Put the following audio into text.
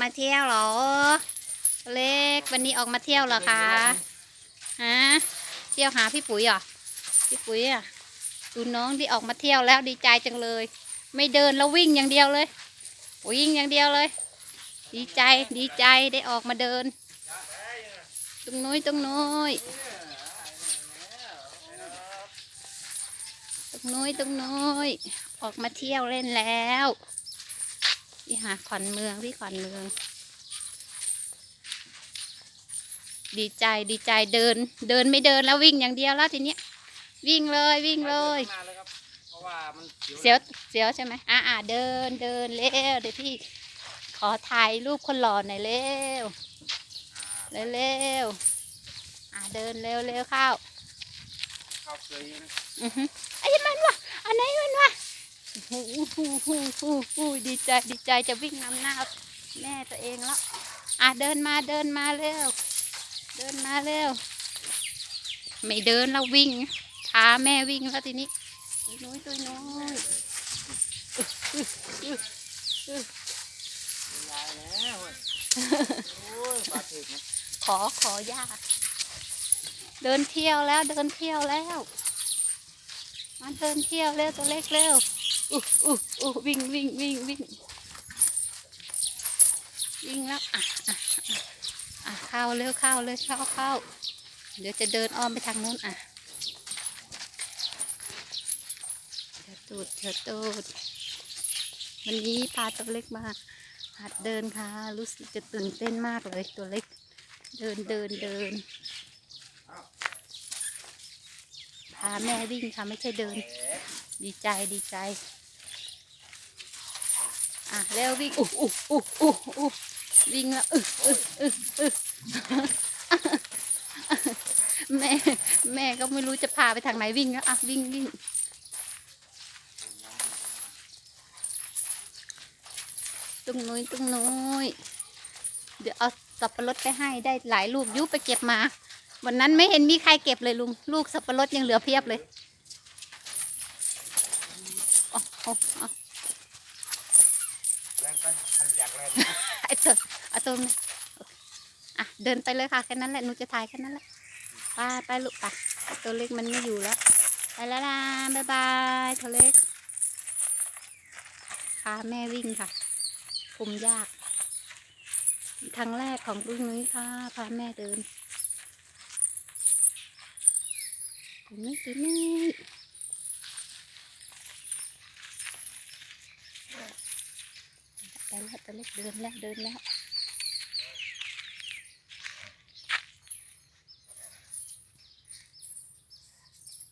มาเที่ยวเหรอ เล็กวันนี้ออกมาเที่ยวเหรอคะฮะเที่ยวหาพี่ปุ๋ยเหรอพี่ปุ๋ยอะดูน้องที่ออกมาเที่ยวแล้วดีใจจังเลย ไม่เดินแล้ววิ่งอย่างเดียวเลยวิ่งอย่างเดียวเลย ดีใจดีใจได้ออกมาเดิน ตรงนู้นตรงนู้นตรงนู้นตรงนู้นออกมาเที่ยวเล่นแล้ว ที่หาขวัญเมืองที่ขวัญเมือง ดีใจดีใจเดิน เดินไม่เดินแล้ววิ่งอย่างเดียวแล้วทีเนี้ยวิ่งเลยวิ่งเลย มาเลยครับ เพราะว่ามันเสียวเสียวใช่ไหมอ่าอ่าเดินเดินเร็วเดี๋ยวพี่ขอถ่ายรูปคนหล่อหน่อยเร็วเร็วเร็วอ่าเดินเร็วเร็วเข้าเข้าเคยนะอือฮึไอ้ยมันวะอันไหนมันวะ ฮู้ฮู้ฮู้ฮู้ฮู้ดีใจดีใจจะวิ่งนำหน้าแม่ตัวเองแล้วอะเดินมาเดินมาเร็ว เดินมาเร็ว ไม่เดินแล้ววิ่งพาแม่วิ่งแล้วทีนี้ตัวน้อยตัวน้อยลายแล้วเว้ยโอ้ยบาดถึกนะขอขอยาเดินเที่ยวแล้วเดินเที่ยวแล้วมาเดินเที่ยวเร็วตัวเล็กเร็ว อู้อู้อู้วิ่งวิ่งวิ่งวิ่งวิ่งแล้วอะอะอะเข้าเร็วเข้าเลยเข้าเข้าเดี๋ยวจะเดินอ้อมไปทางนู้นอะเดี๋ยวตูดเดี๋ยวตูดวันนี้พาตัวเล็กมาหัดเดินค่ะ รู้สึกจะตื่นเต้นมากเลยตัวเล็ก เดินเดินเดินพาแม่วิ่งค่ะไม่ใช่เดิน ดีใจดีใจ อะเร็ววิ่งอู้อู้อู้อู้อู้วิ่งแล้วอึอึอึอึแม่แม่ก็ไม่รู้จะพาไปทางไหนวิ่งแล้วอะวิ่งวิ่งตรงนู้นตรงนู้นเดี๋ยวเอาสับปะรดไปให้ได้หลายลูกยุบไปเก็บมา วันนั้นไม่เห็นมีใครเก็บเลยลุงลูกสับปะรดยังเหลือเพียบเลยอาเอาเอา รงไปทันอยากแรงไอ้เถอเอาตรงนี้อะเดินไปเลยค่ะแค่นั้นแหละหนูจะถ่ายแค่นั้นแหละไปไปลูกไปตัวเล็กมันไม่อยู่แล้ว ไปแล้วนะบ๊ายบายตัวเล็กพาแม่วิ่งค่ะคุมยากครั้งแรกของลูกนุ้ยค่ะพาแม่เดินตัวนี้ตัวนี้ไป แล้วตัวเล็กเดินแล้วเดินแล้ว